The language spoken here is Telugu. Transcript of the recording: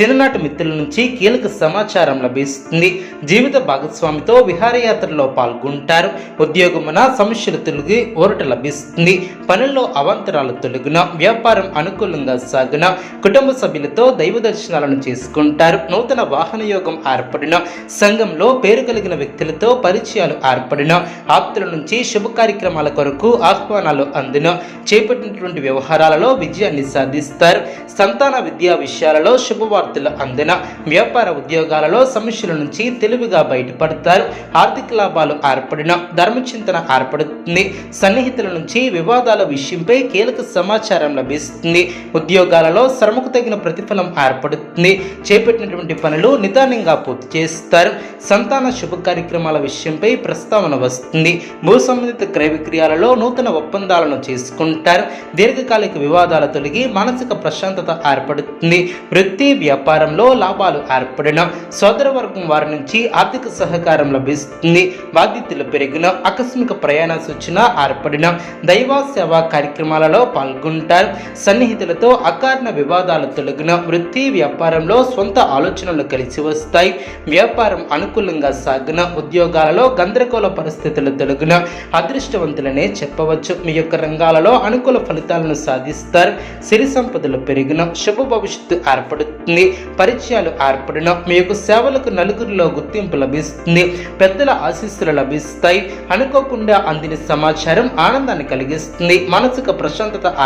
చిన్ననాటి మిత్రుల నుంచి కీలక సమాచారం లభిస్తుంది. జీవిత భాగస్వామితో విహారయాత్రలో పాల్గొంటారు. ఉద్యోగమున సమస్యలు తొలగి ఊరట లభిస్తుంది. పనుల్లో అవాంతరాలు తొలగిన వ్యాపారం అనుకూలంగా సాగున కుటుంబ సభ్యులతో దైవ దర్శనాలను చేసుకుంటారు. నూతన వాహన యోగం ఏర్పడిన సంఘంలో పేరు కలిగిన వ్యక్తులతో పరిచయాలు ఏర్పడిన ఆప్తుల నుంచి శుభ కార్యక్రమాల కొరకు ఆహ్వానాలు అందిన చేపట్టినటువంటి వ్యవహారాలలో విజయాన్ని సాధిస్తారు. సంతాన విద్యా విషయాలలో శుభవార్తలు అందిన వ్యాపార ఉద్యోగాలలో సమస్యల నుంచి తెలివిగా బయటపడతారు. ఆర్థిక లాభాలు ఏర్పడిన ధర్మచింతన ఏర్పడుతుంది. సన్నిహితుల నుంచి వివాదాల విషయంపై కీలక సమాచారం లభిస్తుంది. ఉద్యోగాలలో శ్రమకు తగిన ప్రతిఫలం ఏర్పడుతుంది. చేపట్టినటువంటి పనులు నిదానంగా పూర్తి చేస్తారు. సంతాన శుభ కార్యక్రమాల విషయంపై ప్రస్తావన వస్తుంది. భూ సంబంధిత క్రయ విక్రయాలలో నూతన ఒప్పందాలను చేసుకుంటారు. దీర్ఘకాలిక వివాదాల తొలగి మానసిక ప్రశాంతత ఏర్పడుతుంది. వృత్తి వ్యాపారంలో లాభాలు ఏర్పడిన సోదర వర్గం వారి నుంచి ఆర్థిక సహకారం లభిస్తుంది. బాధ్యతలు పెరిగిన ఆకస్మిక ప్రయాణ సూచన ఏర్పడిన దైవ సేవా కార్యక్రమాలలో పాల్గొంటారు. సన్నిహితులతో అకారణ వివాదాలు తొలగిన వృత్తి వ్యాపారంలో సొంత ఆలోచనలు కలిసి వస్తాయి. వ్యాపారం అనుకూలంగా సాగిన ఉద్యోగాలలో గందరగోళ పరిస్థితులు తొలగిన అదృష్టవంతులనే చెప్పవచ్చు. మీ యొక్క రంగాలలో అనుకూల ఫలితాలను సాధిస్తారు. సిరి సంపదలు పెరిగిన శుభ భవిష్యత్తు ఏర్పడుతుంది. పరిచయాలు ఏర్పడిన మీ యొక్క సేవలకు నలుగురిలో గుర్తింపు లభిస్తుంది. పెద్దల ఆశీస్సులు లభిస్తాయి. అనుకోకుండా అందిన సమాచారం ఆనందాన్ని కలిగిస్తుంది. మానసిక ప్రశాంతత